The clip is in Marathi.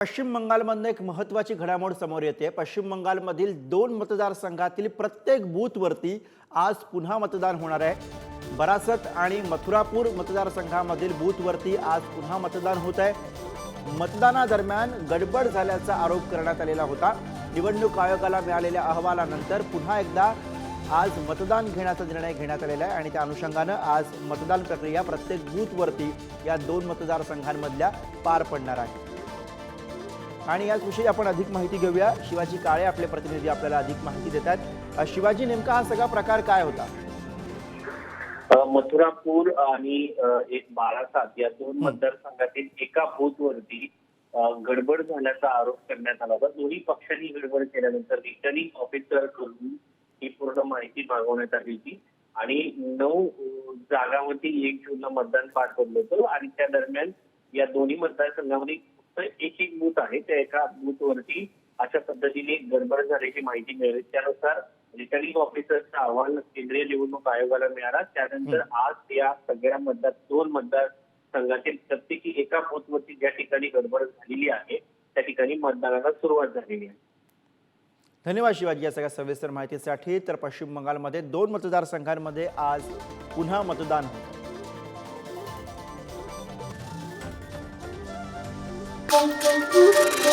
पश्चिम बंगालमधनं एक महत्त्वाची घडामोड समोर येते. पश्चिम बंगालमधील दोन मतदारसंघातील प्रत्येक बूथवरती आज पुन्हा मतदान होणार आहे. बरासत आणि मथुरापूर मतदारसंघामधील बूथवरती आज पुन्हा मतदान होत आहे. मतदानादरम्यान गडबड झाल्याचा आरोप करण्यात आलेला होता. निवडणूक आयोगाला मिळालेल्या अहवालानंतर पुन्हा एकदा आज मतदान घेण्याचा निर्णय घेण्यात आलेला आहे आणि त्या अनुषंगानं आज मतदान प्रक्रिया प्रत्येक बूथवरती या दोन मतदारसंघांमधल्या पार पडणार आहे. आणि याचविषयी आपण अधिक माहिती घेऊया. शिवाजी काळे आपले प्रतिनिधी आपल्याला अधिक माहिती देतात. शिवाजी नेमका हा सगळा प्रकार काय होता? मथुरापूर आणि एक बाळासात या दोन मतदारसंघातील एका बूथवरती गडबड झाल्याचा आरोप करण्यात आला होता. दोन्ही पक्षांनी गडबड केल्यानंतर रिटर्निंग ऑफिसरकडून ही पूर्ण माहिती मागवण्यात आली होती. आणि नऊ जागावरती एक जूनला मतदान पार पडलं होतं. आणि त्या दरम्यान दोन्ही मतदारसंघामध्ये फक्त एक एक बूथ आहे. त्या एका बूथवरती अशा पद्धतीने गडबड झाल्याची माहिती मिळाली. त्यानुसार रिटर्निंग ऑफिसरचा अहवाल केंद्रीय निवडणूक आयोगाला मिळाला. त्यानंतर आज या सगळ्या मतदार दोन मतदार संघातील प्रत्येकी एका बूथवरती ज्या ठिकाणी गडबड झालेली आहे त्या ठिकाणी मतदानाला सुरुवात झालेली आहे. धन्यवाद शिवाजी या सगळ्या सविस्तर माहितीसाठी. तर पश्चिम बंगालमध्ये दोन मतदारसंघांमध्ये आज पुन्हा मतदान होतं pom, pom.